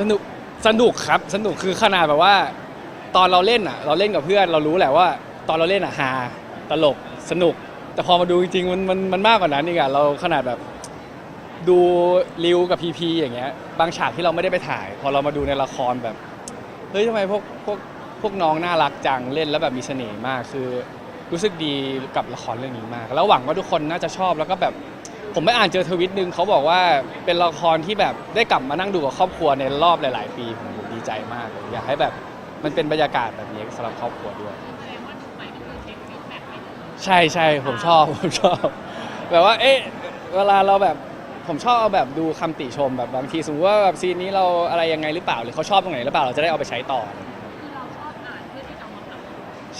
สนุกสนุกครับสนุกคือขนาดแบบว่า ตอนเราเล่นอะ เราเล่นกับเพื่อนเรารู้แหละว่า ตอนเราเล่นอะฮาตลกสนุก แต่พอมาดูจริงๆมันมันมันมากกว่านั้นอีกอะเราขนาดแบบ ดูริวกับพีพีอย่างเงี้ย บางฉากที่เราไม่ได้ไปถ่าย พอเรามาดูในละครแบบเฮ้ยทำไมพวกพวกพวกน้องน่ารักจังเล่นแล้วแบบมีเสน่ห์มากคือ รู้สึกดีกับละครเรื่องนี้มาก แล้วหวังว่าทุกคนน่าจะชอบแล้วก็แบบ ผมไม่อ่านเจอทวิตหนึ่งเขาบอกว่าเป็นละครที่แบบได้กลับมานั่งดูกับครอบครัวในรอบหลาย ๆ ปีผมดีใจมากอยากให้แบบมันเป็นบรรยากาศแบบนี้สำหรับครอบครัวด้วย ใช่ใช่ผมชอบผมชอบ แบบว่า เอ๊ะเวลาเราแบบผมชอบเอาแบบดูคำติชมแบบบางทีสมมติว่าแบบซีนนี้เราอะไรยังไงหรือเปล่า หรือเขาชอบตรงไหนหรือเปล่าเราจะได้เอาไปใช้ต่อเราชอบอ่านเพื่อที่จะเอามาปรับ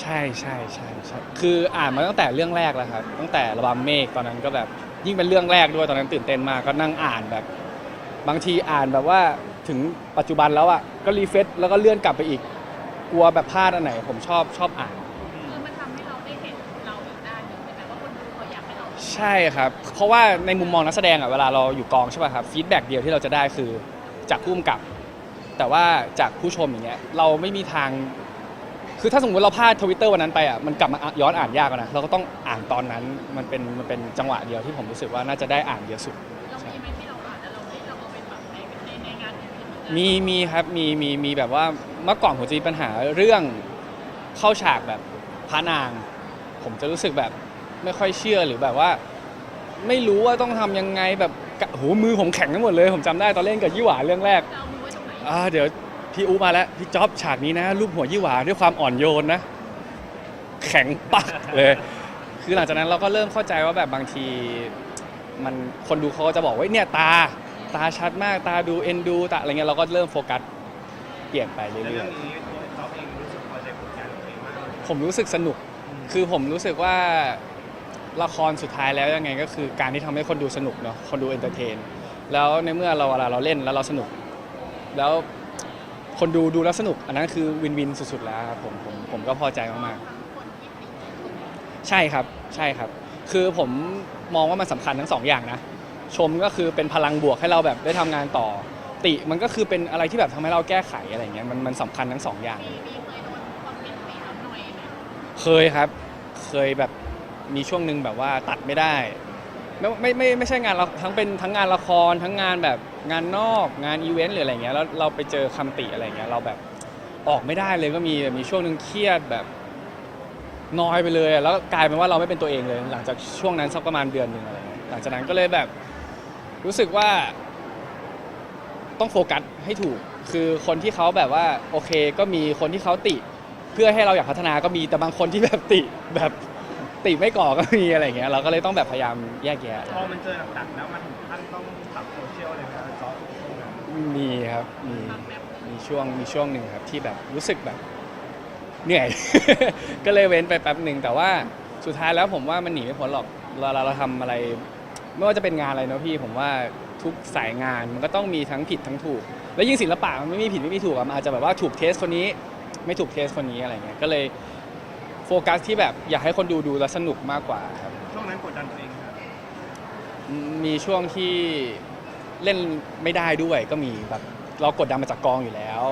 ใช่ใช่ใช่ใช่คืออ่านมาตั้งแต่เรื่องแรกแล้วครับ ตั้งแต่ระบำเมฆตอนนั้นก็แบบ ยิ่งเป็นเรื่องแรกด้วยตอนนั้นตื่นเต้นมากก็นั่งอ่านแบบ บางทีอ่านแบบว่าถึงปัจจุบันแล้วอะก็รีเฟซแล้วก็เลื่อนกลับไปอีก กลัวแบบพลาดอันไหน ผมชอบชอบอ่าน คือมันทำให้เราได้เห็นเราอีกด้านหนึ่งใช่ไหมว่าคนดูเขาอยากให้เราใช่ครับ เพราะว่าในมุมมองนักแสดงอะเวลาเราอยู่กองใช่ป่ะครับฟีดแบ็กเดียวที่เราจะได้คือจากผู้กำกับ แต่ว่าจากผู้ชมอย่างเงี้ยเราไม่มีทาง คือถ้าสมมติเราพลาดทวิตเตอร์วันนั้นไปอะมันกลับมาย้อนอ่านยากอะนะเราก็ต้องอ่านตอนนั้นมันเป็นมันเป็นจังหวะเดียวที่ผมรู้สึกว่าน่าจะได้อ่านเยอะสุด เรามีไหมที่เราอ่านแล้วเราไม่เราเอาไปปรับในในในงานอื่นๆเหอนกันมีมีครับมีมีมีแบบว่าเมื่อก่อนผมจะมีปัญหาเรื่องเข้าฉากแบบพระนาง ผมจะรู้สึกแบบไม่ค่อยเชื่อหรือแบบว่า ไม่รู้ว่าต้องทำยังไงแบบกะโหมือผมแข็งทั้งหมดเลย ผมจำได้ตอนเล่นกับยี่หวาเรื่องแรกจะเอามือไว้ตรงไหน อ่าเดี๋ยว พี่อูมาแล้วพี่จ๊อบฉากนี้นะรูปหัวยี่หวาด้วยความอ่อนโยนนะ แข็งปักเลย คือหลังจากนั้นเราก็เริ่มเข้าใจว่าแบบบางที มันคนดูเขาก็จะบอกว่าเนี่ยตา ตาชัดมากตาดูเอ็นดูตาอะไรเงี้ยเราก็เริ่มโฟกัสเปลี่ยนไปเรื่เรื่ออยงนี้ตัวท็อปเองรู้สึกพอใจผลงานของตัวเองมากๆผมรู้สึกสนุก คือผมรู้สึกว่าละครสุดท้ายแล้วยังไงก็คือการที่ทำให้คนดูสนุกเนาะคนดูเอนเตอร์เทน แล้วในเมื่อเราเวลาเราเล่นแล้วเราสนุก แล้ว คนดูดูแล้วสนุก อันนั้นคือวินวินสุดๆแล้วครับผมผมผมก็พอใจมากๆ ใช่ครับใช่ครับ คือผมมองว่ามันสำคัญทั้งสองอย่างนะ ชมก็คือเป็นพลังบวกให้เราแบบได้ทำงานต่อ ติมันก็คือเป็นอะไรที่แบบทำให้เราแก้ไขอะไรเงี้ยมันมันสำคัญทั้งสองอย่าง เคยครับ เคยแบบมีช่วงหนึ่งแบบว่าตัดไม่ได้ไม่ไม่ไม่ไม่ใช่งานละทั้งเป็นทั้งงานละครทั้งงานแบบ งานนอกงานอีเวนต์หรืออะไรเงี้ยแล้วเราไปเจอคำติอะไรเงี้ยเราแบบออกไม่ได้เลยก็มีแบบมีช่วงหนึ่งเครียดแบบน้อยไปเลยอะแล้วกลายเป็นว่าเราไม่เป็นตัวเองเลย หลังจากช่วงนั้นสักประมาณเดือนหนึ่งอะไรเงี้ยหลังจากนั้นก็เลยแบบรู้สึกว่า ต้องโฟกัสให้ถูก คือคนที่เขาแบบว่าโอเคก็มีคนที่เขาติ เพื่อให้เราอยากพัฒนาก็มีแต่บางคนที่แบบติแบบติไม่ก่อก็มีอะไรเงี้ยเราก็เลยต้องแบบพยายามแยกแยะ พอมันเจอหนักๆแล้วมันถึงขั้นต้องปรับโซเชียลเลยนะครับ มีครับมีบางแบบหนึ่งมีช่วงมีช่วงหนึ่งครับที่แบบรู้สึกแบบเหนื่อย ก็เลยเว้นไปแป๊บหนึ่งแต่ว่าสุดท้ายแล้วผมว่ามันหนีไม่พ้นหรอกเวลาเราทำอะไร ไม่ว่าจะเป็นงานอะไรเนอะพี่ ผมว่าทุกสายงานมันก็ต้องมีทั้งผิดทั้งถูก แล้วยิ่งศิลปะมันไม่มีผิดไม่มีถูกอะมันอาจจะแบบว่าถูกเทสคนนี้ ไม่ถูกเทสคนนี้อะไรเงี้ยก็เลยโฟกัสที่แบบอยากให้คนดูดูแล้วสนุกมากกว่าครับช่วงนั้นกดดันตัวเองครับมีช่วงที่ เล่นไม่ได้ด้วยก็มีแบบเรากดดันมาจากกองอยู่แล้ว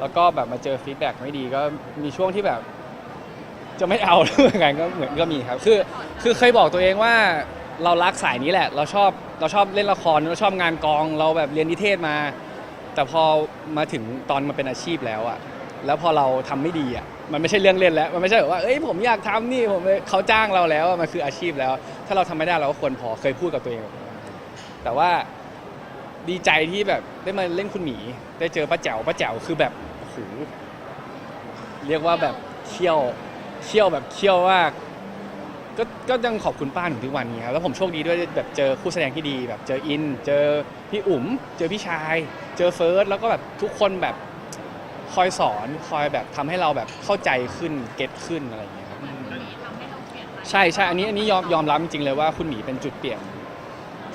แล้วก็แบบมาเจอฟีดแบ็กไม่ดีก็มีช่วงที่แบบ จะไม่เอาเหมือนกันก็เหมือนก็มีครับ คือคือเคยบอกตัวเองว่าเรารักสายนี้แหละ เราชอบเราชอบเล่นละครเราชอบงานกองเราแบบเรียนนิเทศมา แต่พอมาถึงตอนมาเป็นอาชีพแล้วอะแล้วพอเราทำไม่ดีอะมันไม่ใช่เรื่องเล่นแล้ว มันไม่ใช่แบบว่าเอ้ยผมอยากทำนี่ผมเขาจ้างเราแล้วมันคืออาชีพแล้ว ถ้าเราทำไม่ได้เราก็ควรพอเคยพูดกับตัวเอง แต่ว่า ดีใจที่แบบได้มาเล่นคุณหมี ได้เจอป้าแจ๋วป้าแจ๋วคือแบบโอ้โหเรียกว่าแบบเคี่ยวเคี่ยวแบบเคี่ยวมากก็ก็ยังขอบคุณป้าถึงทุกวันนี้ครับแล้วผมโชคดีด้วยแบบเจอคู่แสดงที่ดี แบบเจออิน เจอพี่อุ๋ม เจอพี่ชาย เจอเฟิร์สแล้วก็แบบทุกคนแบบคอยสอนคอยแบบทำให้เราแบบเข้าใจขึ้นเก็ตขึ้นอะไรอย่างเงี้ยครับมันมีทำให้เราเปลี่ยนไป ใช่ใช่อันนี้อันนี้ยอมยอมรับจริงๆเลยว่าคุณหมีเป็นจุดเปลี่ยน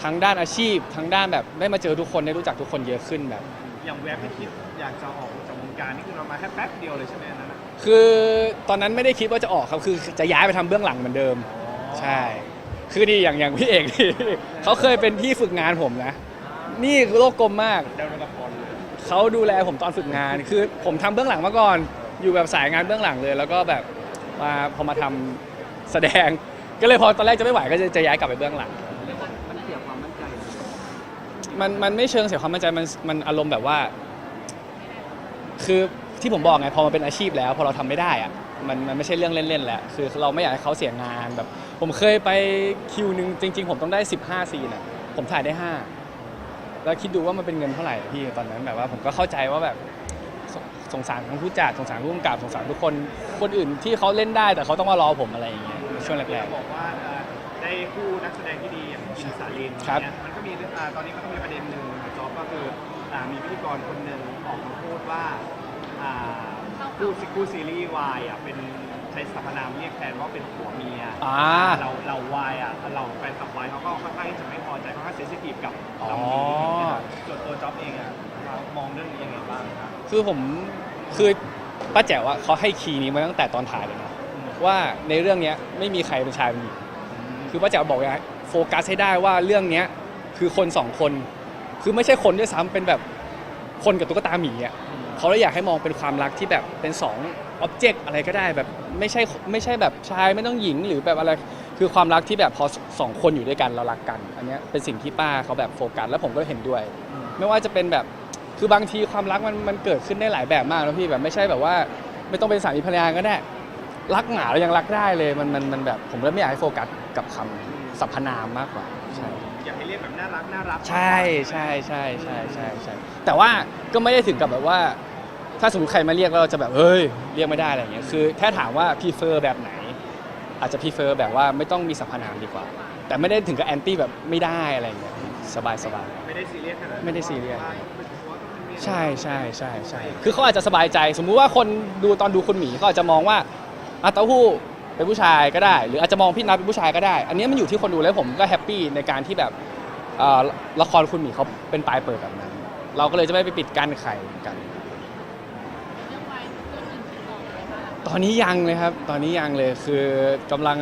ทั้งด้านอาชีพ ทั้งด้านแบบได้มาเจอทุกคนได้รู้จักทุกคนเยอะขึ้นแบบ อย่างแวบที่คิดอยากจะออกจากวงการนี่คือเรามาแค่แป๊บเดียวเลยใช่ไหมอันนั้นนะคือตอนนั้นไม่ได้คิดว่าจะออกครับคือจะย้ายไปทำเบื้องหลังเหมือนเดิม ใช่ คือดีอย่างอย่างพี่เอกนี่ เขาเคยเป็นที่ฝึกงานผมนะ นี่คือโลกกลมมาก เดาในละครเลยเขาดูแลผมตอนฝึกงาน คือผมทำเบื้องหลังมาก่อน อยู่แบบสายงานเบื้องหลังเลย แล้วก็แบบมาพอมาทำแสดง ก็เลยพอตอนแรกจะไม่ไหวก็จะจะย้ายกลับไปเบื้องหลัง มันเสียความมั่นใจ มันมันไม่เชิงเสียความมั่นใจมันมันอารมณ์แบบว่า คือที่ผมบอกไงพอมันเป็นอาชีพแล้ว พอเราทำไม่ได้อะมันมันไม่ใช่เรื่องเล่นๆแล้วคือเราไม่อยากให้เขาเสียงานแบบ ผมเคยไปคิวหนึ่งจริง ๆ ผมต้องได้ 15ซีนอะผมถ่ายได้ 5 แล้วคิดดูว่ามันเป็นเงินเท่าไหร่พี่ตอนนั้นแบบว่าผมก็เข้าใจว่าแบบสสงสารทั้งผู้จัดสงสารผู้กำกับสงสารทุกคนคนอื่นที่เขาเล่นได้แต่เขาต้องมารอผมอะไรอย่างเงี้ยช่วงแรก บอกว่าเอ่อได้คู่นักแสดงที่ดีอย่างอินสาลินครับ เนี่ยมันก็ มีอ่าตอนนี้มันก็มีประเด็นหนึ่งนะจอบก็คืออ่ามีพิธีกรคนหนึ่งออกมาพูดว่าอ่าคู่ซีคู่ซีรีส์วายอะเป็นใช้สรรพนามเรียกแทนว่าเป็นผัวเมียๆอ่า เราเราวายอะเราแฟนคลับวายเขาก็ค่อนข้างที่จะไม่พอใจค่อนข้างเซนซิทีฟกับอ๋อคำนี้นะครับส่วนตัวจ๊อบเองอะเรามองเรื่องนี้ยังไงบ้างครับคือผมคือป้าแจ๋วอะเขาให้คีย์นี้มาตั้งแต่ตอนถ่ายเลยนะว่าในเรื่องเนี้ยไม่มีใครเป็นชายเป็นหญิงคือป้าแจ๋วบอกว่าโฟกัสให้ได้ว่าเรื่องเนี้ย คือคนสองคน คือไม่ใช่คนด้วยซ้ำเป็นแบบคนกับตุ๊กตาหมีอะเขาเลยอยากให้มองเป็นความรักที่แบบเป็นสองอ็อบเจกต์อะไรก็ได้แบบไม่ใช่ไม่ใช่แบบชายไม่ต้องหญิงหรือแบบอะไรคือความรักที่แบบพอสองคนอยู่ด้วยกันเรารักกัน อันเนี้ยเป็นสิ่งที่ป้าเขาแบบโฟกัสแล้วผมก็เห็นด้วย ไม่ว่าจะเป็นแบบคือบางทีความรักมันมันเกิดขึ้นได้หลายแบบมากนะพี่แบบไม่ใช่แบบว่าไม่ต้องเป็นสามีภรรยาก็ได้รักหมาเรายังรักได้เลยมันมันมันแบบผมเลยไม่อยากให้โฟกัสกับคำสรรพนามมากกว่าใช่ อยากให้เรียกแบบน่ารักน่ารักใช่ใช่ใช่ใช่ใช่ใช่แต่ว่าก็ไม่ได้ถึงกับแบบว่า ถ้าสมมติใครมาเรียกแล้วเราจะแบบเฮ้ยเรียกไม่ได้อะไรอย่างเงี้ยคือแค่ถามว่าพีเฟอร์แบบไหน อาจจะพีเฟอร์แบบว่าไม่ต้องมีสรรพนามดีกว่า แต่ไม่ได้ถึงกับแอนตี้แบบไม่ได้อะไรอย่างเงี้ยสบายสบาย ไม่ได้ซีเรียสขนาดนั้นไม่ได้ซีเรียสว่าต้องเป็นผัวต้องเป็นเมียใช่ใช่ใช่ใช่คือเขาอาจจะสบายใจ สมมุติว่าคนดูตอนดูคุณหมีเขาอาจจะมองว่าอาเต้าหู้ เป็นผู้ชายก็ได้ หรืออาจจะมองพี่นัทเป็นผู้ชายก็ได้ อันนี้มันอยู่ที่คนดูแล้วผมก็แฮปปี้ในการที่แบบเอ่อละครคุณหมีเขาเป็นปลายเปิดแบบนั้น เราก็เลยจะไม่ไปปิดกั้นใครกัน เรื่องไว้เรื่องหนึ่งที่สองเลยค่ะตอนนี้ยังเลยครับ ตอนนี้ยังเลยคือกำลัง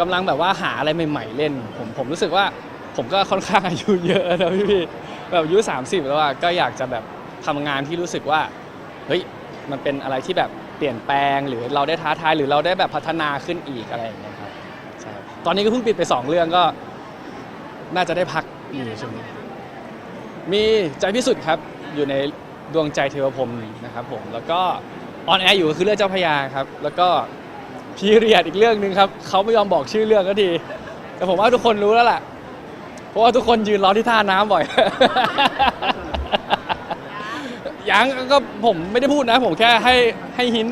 กำลังแบบว่าหาอะไรใหม่ๆเล่น ผมผมรู้สึกว่าผมก็ค่อนข้างอายุเยอะนะพี่พี่แบบอายุ30 แล้วอะก็อยากจะแบบทำงานที่รู้สึกว่าเฮ้ยมันเป็นอะไรที่แบบ เปลี่ยนแปลงหรือเราได้ท้าทายหรือเราได้แบบพัฒนาขึ้นอีกอะไรอย่างเงี้ยครับใช่ตอนนี้ก็เพิ่งปิดไปสองเรื่องก็ น่าจะได้พักอยู่ช่วงนี้มีใจพิสุทธิ์ครับอยู่ในดวงใจเทวพรหมนะครับผมแล้วก็ออนแอร์อยู่ก็คือเรื่องเจ้าพระยาครับ แล้วก็พีเรียดอีกเรื่องหนึ่งครับเขาไม่ยอมบอกชื่อเรื่องก็ที แต่ผมว่าทุกคนรู้แล้วล่ะ เพราะว่าทุกคนยืนรอที่ท่าน้ำบ่อย ยังก็ผมไม่ได้พูดนะ ผมแค่ให้ให้หิน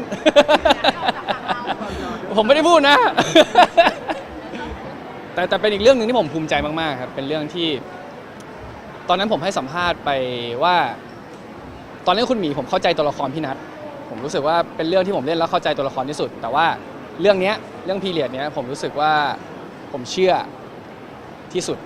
ผมไม่ได้พูดนะ แต่แต่เป็นอีกเรื่องหนึ่งที่ผมภูมิใจมากๆครับเป็นเรื่องที่ ตอนนั้นผมให้สัมภาษณ์ไปว่า ตอนเล่นคุณหมีผมเข้าใจตัวละครพี่นัทผมรู้สึกว่าเป็นเรื่องที่ผมเล่นแล้วเข้าใจตัวละครที่สุด แต่ว่าเรื่องเนี้ยเรื่องพีเรียดเนี้ยผมรู้สึกว่าผมเชื่อที่สุด